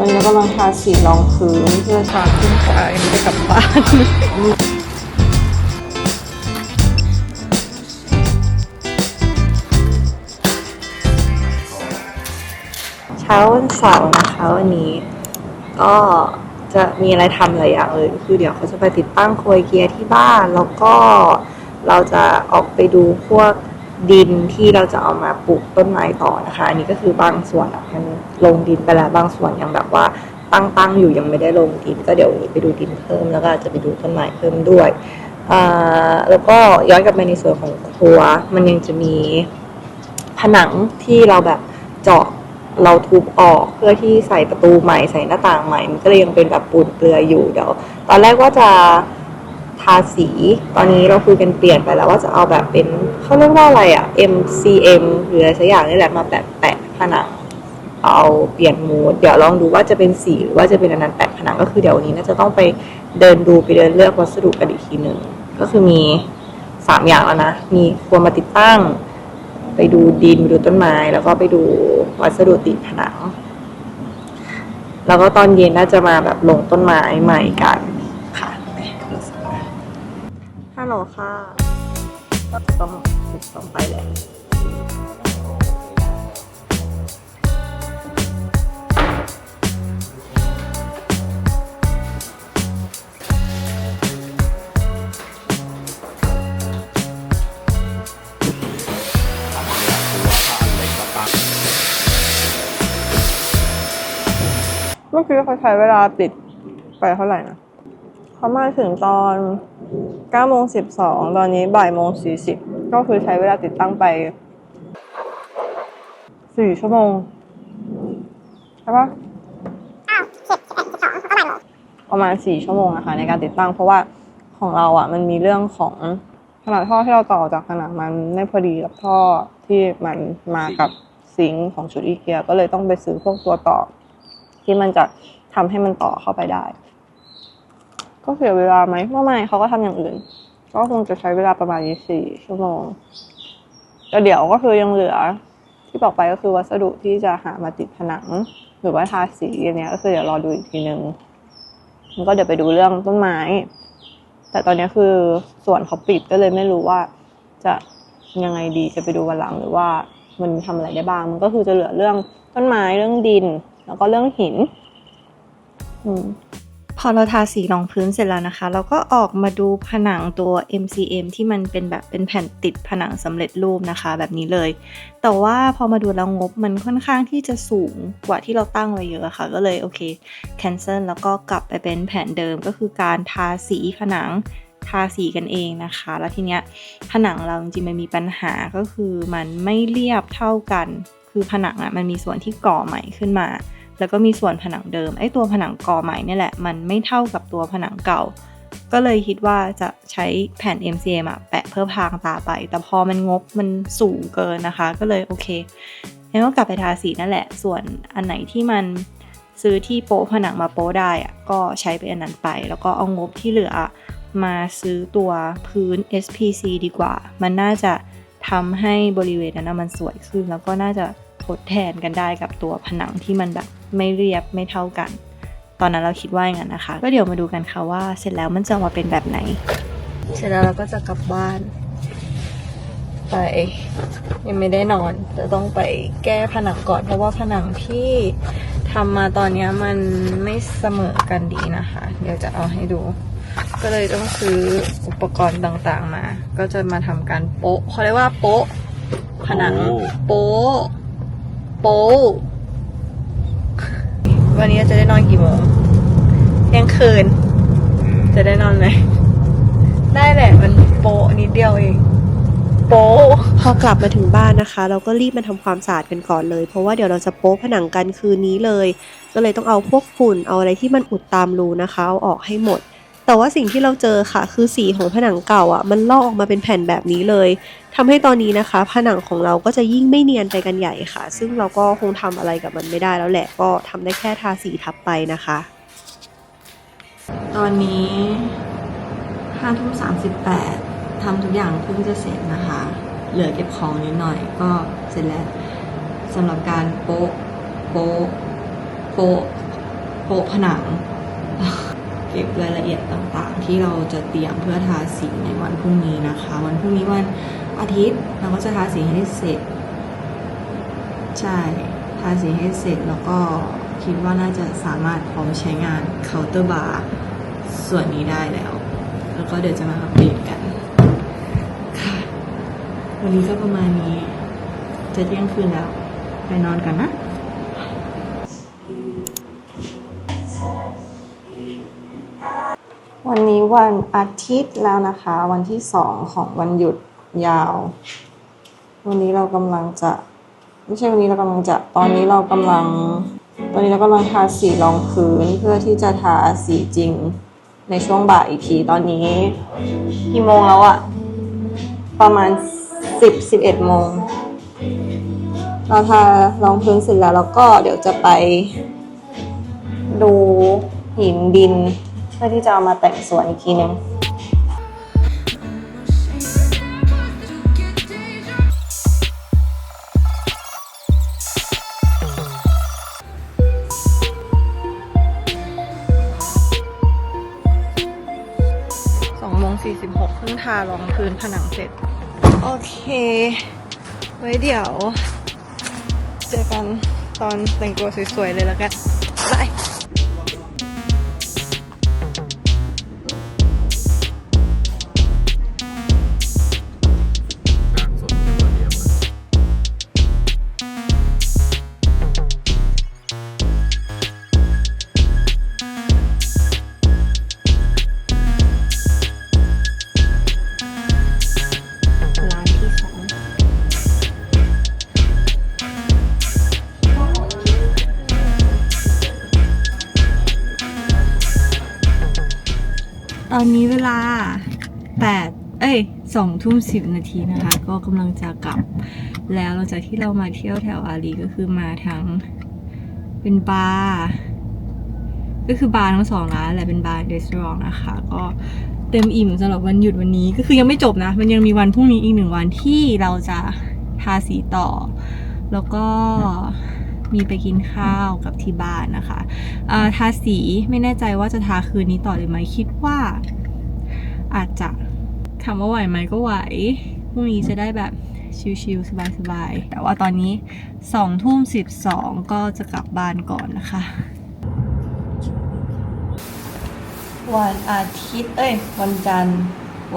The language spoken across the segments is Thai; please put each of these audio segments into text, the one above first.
วันนี้กำลังทาสีรองพื้นเพื่อทาขึ้นไปไม่ได้กลับบ้าน เช้าวันเสาร์นะคะวันนี้ ก็จะมีอะไรทำหลายอย่างเลยคือเดี๋ยวเขาจะไปติดตั้งโคยเกียร์ที่บ้าน แล้วก็เราจะออกไปดูพวก ดินที่เราจะเอามาปลูกต้นไม้ต่อนะคะอันนี้ก็คือบางส่วนอะมันลงดินไปแล้วบางส่วนยังแบบว่าตั้งๆอยู่ยังไม่ได้ลงดิน ก็เดี๋ยวไปดูดินเพิ่มแล้วก็จะไปดูต้นไม้เพิ่มด้วยแล้วก็ย้อนกลับไปในส่วนของครัว มันยังจะมีผนังที่เราแบบเจาะเราทุบออกเพื่อที่ใส่ประตูใหม่ใส่หน้าต่างใหม่ มันก็เลยยังเป็นแบบปูนเปลือยอยู่เดี๋ยว ตอนแรกว่าจะ ทาสีตอนนี้เราคุยกันเปลี่ยนไปแล้วว่าจะเอาแบบเป็นเขาเรียกว่าอะไรอะ MCM หรืออะไรสักอย่างนี่แหละมาแปะแปะผนังเอาเปลี่ยนมูดเดี๋ยวลองดูว่าจะเป็นสีหรือว่าจะเป็นอันนั้นแปะผนังก็คือเดี๋ยววันนี้น่าจะต้องไปเดินดูไปเดินเลือกวัสดุกันอีกทีหนึ่งก็คือมีสามอย่างแล้วนะ มีครัวมาติดตั้ง ไปดูดินไปดูต้นไม้ แล้วก็ไปดูวัสดุติดผนัง แล้วก็ตอนเย็นน่าจะมาแบบลงต้นไม้ใหม่กัน โหลค่ะ ต้องต้องไปแล้วเมื่อกี้เขาใช้เวลาติดไปเท่าไหร่นะ เขามาถึงตอน 9โมง12 ตอนนี้บ่ายโมง40 ก็คือใช้เวลาติดตั้งไป 4 ชั่วโมง ใช่ปะประมาณ 4 ชั่วโมงนะคะ ในการติดตั้งเพราะว่าของเราอะ มันมีเรื่องของขนาดท่อที่เราต่อจากผนังมันไม่พอดีกับท่อที่มันมากับซิงค์ของชุดอีเกียก็เลยต้องไปซื้อพวกตัวต่อ ที่มันจะทำให้มันต่อเข้าไปได้ ก็เสียเวลาไหมไม่ไม่เขาก็ทำอย่างอื่น ก็คงจะใช้เวลาประมาณยี่สี่ชั่วโมงแล้วเดี๋ยวก็คือยังเหลือ ที่บอกไปก็คือวัสดุที่จะหามาติดผนัง หรือว่าทาสีอันเนี้ยก็คือเดี๋ยวรอดูอีกทีนึงแล้วก็เดี๋ยวไปดูเรื่องต้นไม้ แต่ตอนนี้คือส่วนเขาปิดก็เลยไม่รู้ว่า จะยังไงดีจะไปดูวันหลังหรือว่ามันทำอะไรได้บ้าง มันก็คือจะเหลือเรื่องต้นไม้เรื่องดิน แล้วก็เรื่องหิน อืม อเราทาสีรองพื้นเสร็จแล้วนะคะ เราก็ออกมาดูผนังตัว MCM ที่มันเป็นแบบเป็นแผ่นติดผนังสำเร็จรูปนะคะ แบบนี้เลย แต่ว่าพอมาดูแล้วงบมันค่อนข้างที่จะสูงกว่าที่เราตั้งไว้เยอะค่ะ ก็เลยโอเค cancel แล้วก็กลับไปเป็นแผนเดิมก็คือการทาสีผนังทาสีกันเองนะคะ แล้วทีเนี้ยผนังเราจริงๆมันมีปัญหาก็คือมันไม่เรียบเท่ากัน คือผนังอะ่ะมันมีส่วนที่ก่อใหม่ขึ้นมา แล้วก็มีส่วนผนังเดิมไอ้ตัวผนังก่อใหม่นี่แหละ มันไม่เท่ากับตัวผนังเก่า ก็เลยคิดว่าจะใช้แผ่น MCM อะแปะเพิ่มพรางตาไป แต่พอมันงบมันสูงเกินนะคะ ก็เลยโอเคงั้นก็กลับไปทาสีนั่นแหละ ส่วนอันไหนที่มันซื้อที่โป๊ผนังมาโป๊ได้อะก็ใช้ไปอันนั้นไป แล้วก็เอางบที่เหลือมาซื้อตัวพื้น SPC ดีกว่า มันน่าจะทำให้บริเวณนั้นมันสวยขึ้น แล้วก็น่าจะทดแทนกันได้กับตัวผนังที่มันแบบ ไม่เรียบไม่เท่ากัน ตอนนั้นเราคิดว่าอย่างนั้นนะคะ ก็เดี๋ยวมาดูกันค่ะว่าเสร็จแล้วมันจะออกมาเป็นแบบไหน เสร็จแล้วเราก็จะกลับบ้าน ไปยังไม่ได้นอนจะต้องไปแก้ผนังก่อนเพราะว่าผนังที่ทำมาตอนเนี้ยมันไม่เสมอกันดีนะคะ เดี๋ยวจะเอาให้ดูก็เลยต้องซื้ออุปกรณ์ต่างๆมา ก็จะมาทำการโป๊ะเขาเรียกว่าโป๊ะผนังโป๊ะโป๊ะ วันนี้จะได้นอนกี่โมงเที่ยงคืน จะได้นอนไหม ได้แหละมันโปะนิดเดียวเอง โปะพอกลับมาถึงบ้านนะคะ เราก็รีบมาทำความสะอาดกันก่อนเลย เพราะว่าเดี๋ยวเราจะโป๊ผนังกันคืนนี้เลย ก็เลยต้องเอาพวกฝุ่นเอาอะไรที่มันอุดตามรูนะคะเอาออกให้หมด แต่ว่าสิ่งที่เราเจอค่ะ คือสีของผนังเก่าอะ มันลอกออกมาเป็นแผ่นแบบนี้เลยทำให้ตอนนี้นะคะ ผนังของเราก็จะยิ่งไม่เนียนไปกันใหญ่ค่ะ ซึ่งเราก็คงทำอะไรกับมันไม่ได้แล้วแหละก็ทำได้แค่ทาสีทับไปนะคะ ตอนนี้ห้าทุ่มสามสิบแปดทำทุกอย่างเพิ่งจะเสร็จนะคะ เหลือเก็บของนิดหน่อยก็เสร็จแล้วสำหรับการโป๊ะโป๊ะโป๊ะโปะผนัง เก็บรายละเอียดต่างๆ ที่เราจะเตรียมเพื่อทาสีในวันพรุ่งนี้นะคะ วันพรุ่งนี้วันอาทิตย์เราก็จะทาสีให้เสร็จใช่ทาสีให้เสร็จแล้วก็คิดว่าน่าจะสามารถพร้อมใช้งานเคาน์เตอร์บาร์ส่วนนี้ได้แล้ว แล้วก็เดี๋ยวจะมาอัปเดตกันค่ะ วันนี้ก็ประมาณนี้ จะเที่ยงคืนแล้ว ไปนอนกันนะ วันนี้วันอาทิตย์แล้วนะคะ วันที่สองของวันหยุดยาว วันนี้เรากำลังจะไม่ใช่วันนี้เรากำลังจะตอนนี้เรากำลัง ตอนนี้เรากำลังทาสีรองพื้นเพื่อที่จะทาสีจริงในช่วงบ่ายอีกทีตอนนี้กี่โมงแล้วอะประมาณสิบสิบเอ็ดโมงเราทารองพื้นเสร็จแล้วแล้วก็เดี๋ยวจะไปดูหินดิน เพื่อที่จะเอามาแต่งสวนอีกทีนึงสองโมงสี่สิบหกเพิ่งทารองพื้นผนังเสร็จ โอเค ไว้เดี๋ยว เจอกันตอนแต่งตัวสวยๆเลยแล้วกัน อนนี้เวลาแปดเอ้ยสองทุ่มสิบนาทีนะคะ ก็กำลังจะกลับ แล้วหลังจากที่เรามาเที่ยวแถวอารีก็คือมาทั้งเป็นบาร์ก็คือบาร์ทั้งสองร้านแหละเป็นบาร์เดสรองนะคะ ก็เต็มอิ่มสำหรับวันหยุดวันนี้ก็คือยังไม่จบนะ มันยังมีวันพรุ่งนี้อีกหนึ่งวันที่เราจะทาสีต่อ แล้วก็ มีไปกินข้าวกับที่บ้านนะคะาทาสีไม่แน่ใจว่าจะทาคืนนี้ต่อหรือไม่คิดว่า อาจจะถามว่าไหวไหมก็ไหวพรุ่งนี้จะได้แบบชิลๆสบายๆแต่ว่าตอนนี้สองทุ่มสิบสองก็จะกลับบ้านก่อนนะคะ วันอาทิตย์ เอ้ย วันจันทร์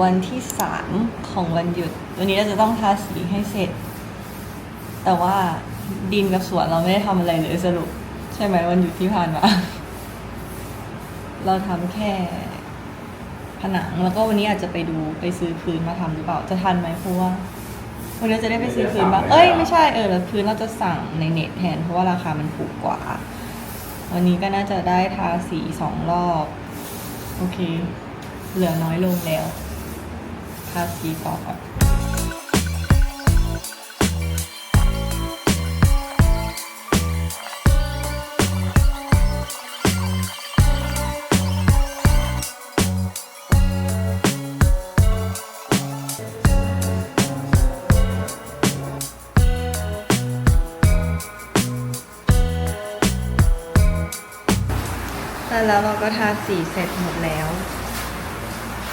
วันที่สามของวันหยุด วันนี้เราจะต้องทาสีให้เสร็จ แต่ว่า ดินกับสวนเราไม่ได้ทำอะไรเลยสรุป ใช่ไหมวันหยุดที่ผ่านมาเราทำแค่ผนังแล้วก็วันนี้อาจจะไปดูไปซื้อพื้นมาทำหรือเปล่าจะทันไหมเพราะว่าวันนี้จะได้ไปซื้อพื้นบ้างเอ้ยไม่ใช่เออแล้วพื้นเราจะสั่งในเน็ตแทนเพราะว่าราคามันถูกกว่า วันนี้ก็น่าจะได้ทาสีสองรอบ โอเค เหลือน้อยลงแล้ว ทาสีต่อก่อน แต่แล้วเราก็ทาสีเสร็จหมดแล้ว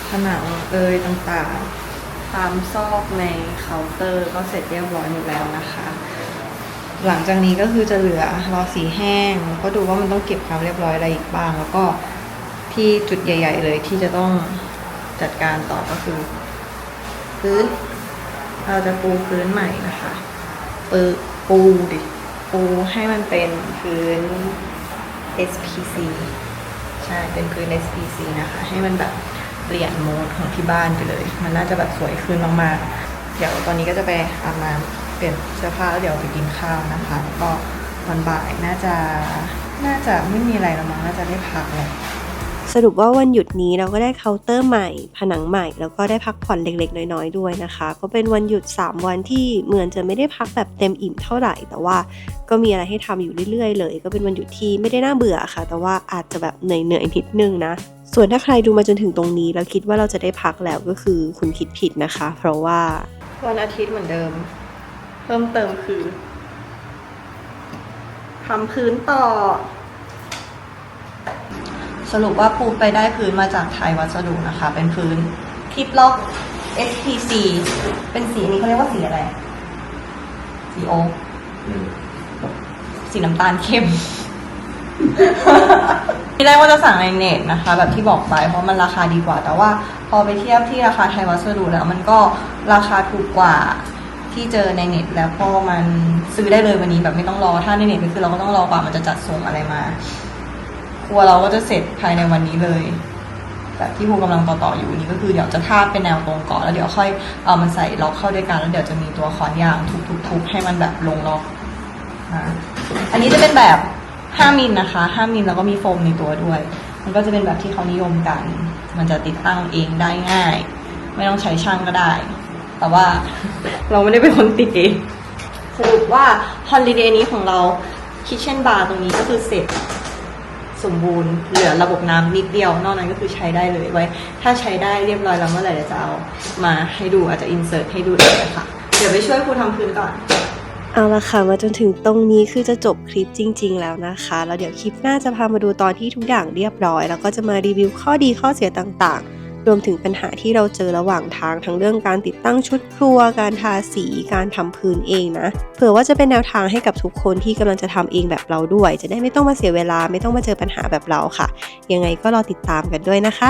ผนังเอยต่างๆ ตามซอกในเคาน์เตอร์ก็เสร็จเรียบร้อยหมดแล้วนะคะ หลังจากนี้ก็คือจะเหลือรอสีแห้งแล้วก็ดูว่ามันต้องเก็บความเรียบร้อยอะไรอีกบ้าง แล้วก็ที่จุดใหญ่ ๆ เลยที่จะต้องจัดการต่อก็คือพื้น เราจะปูพื้นใหม่นะคะปูปูดิปูให้มันเป็นพื้น SPC ใช่เป็นพื้น SPC นะคะ ให้มันแบบเปลี่ยนโหมดของที่บ้านไปเลย มันน่าจะแบบสวยขึ้นมากๆ เดี๋ยวตอนนี้ก็จะไปอาบน้ำเปลี่ยนเสื้อผ้าแล้วเดี๋ยวไปกินข้าวนะคะ ก็ตอนบ่ายน่าจะน่าจะไม่มีอะไรแล้วมั้งน่าจะได้พักแหละ สรุปว่าวันหยุดนี้เราก็ได้เคาน์เตอร์ใหม่ ผนังใหม่ แล้วก็ได้พักผ่อนเล็กๆ น้อยๆ ด้วยนะคะ ก็เป็นวันหยุด 3 วันที่เหมือนจะไม่ได้พักแบบเต็มอิ่มเท่าไหร่ แต่ว่าก็มีอะไรให้ทำอยู่เรื่อยๆ เลย ก็เป็นวันหยุดที่ไม่ได้น่าเบื่อค่ะ แต่ว่าอาจจะแบบเหนื่อยๆนิดนึงนะส่วนถ้าใครดูมาจนถึงตรงนี้แล้วคิดว่าเราจะได้พักแล้วก็คือคุณคิดผิดนะคะ เพราะว่าวันอาทิตย์เหมือนเดิม เพิ่มเติมคือทำพื้นต่อ สรุปว่าปูไปได้พื้นมาจากไทยวัสดุนะคะ เป็นพื้นทิปล็อก SPC เป็นสีนี้เขาเรียกว่าสีอะไร สีโอคสีน้ำตาลเข้มที่แรกว่าจะสั่งในเน็ตนะคะ แบบที่บอกไปเพราะมันราคาดีกว่า แต่ว่าพอไปเทียบที่ราคาไทยวัสดุแล้ว มันก็ราคาถูกกว่าที่เจอในเน็ต แล้วพอมันซื้อได้เลยวันนี้แบบไม่ต้องรอถ้าในเน็ตก็คือเราก็ต้องรอกว่ามันจะจัดส่งอะไรมา ครัวเราก็จะเสร็จภายในวันนี้เลยแบบที่ภูกำลังต่อๆอยู่นี่ก็คือเดี๋ยวจะทาบเป็นแนวตรงก่อนแล้วเดี๋ยวค่อยเอามันใส่ล็อกเข้าด้วยกันแล้วเดี๋ยวจะมีตัวคอนยางทุบๆๆให้มันแบบลงล็อกนะอันนี้จะเป็นแบบ5มิลนะคะ5มิลแล้วก็มีโฟมในตัวด้วย มันก็จะเป็นแบบที่เขานิยมกัน มันจะติดตั้งเองได้ง่าย ไม่ต้องใช้ช่างก็ได้ แต่ว่าเราไม่ได้เป็นคนติดเองสรุปว่าฮอลิเดย์นี้ของเราคิทเช่นบาร์ตรงนี้ก็คือเสร็จ สมบูรณ์เหลือระบบน้ำนิดเดียว นอกนั้นก็คือใช้ได้เลยไว้ ถ้าใช้ได้เรียบร้อยแล้วเมื่อไหร่จะเอามาให้ดูอาจจะอินเสิร์ตให้ดูเลยค่ะ เดี๋ยวไปช่วยครูทำพื้นก่อนเอาละค่ะมาจนถึงตรงนี้คือจะจบคลิปจริง ๆ แล้วนะคะ แล้วเดี๋ยวคลิปหน้าจะพามาดูตอนที่ทุกอย่างเรียบร้อย แล้วก็จะมารีวิวข้อดีข้อเสียต่างๆ รวมถึงปัญหาที่เราเจอระหว่างทางทั้งเรื่องการติดตั้งชุดครัว การทาสีการทำพื้นเองนะเผื่อว่าจะเป็นแนวทางให้กับทุกคนที่กำลังจะทำเองแบบเราด้วย จะได้ไม่ต้องมาเสียเวลาไม่ต้องมาเจอปัญหาแบบเราค่ะ ยังไงก็รอติดตามกันด้วยนะคะ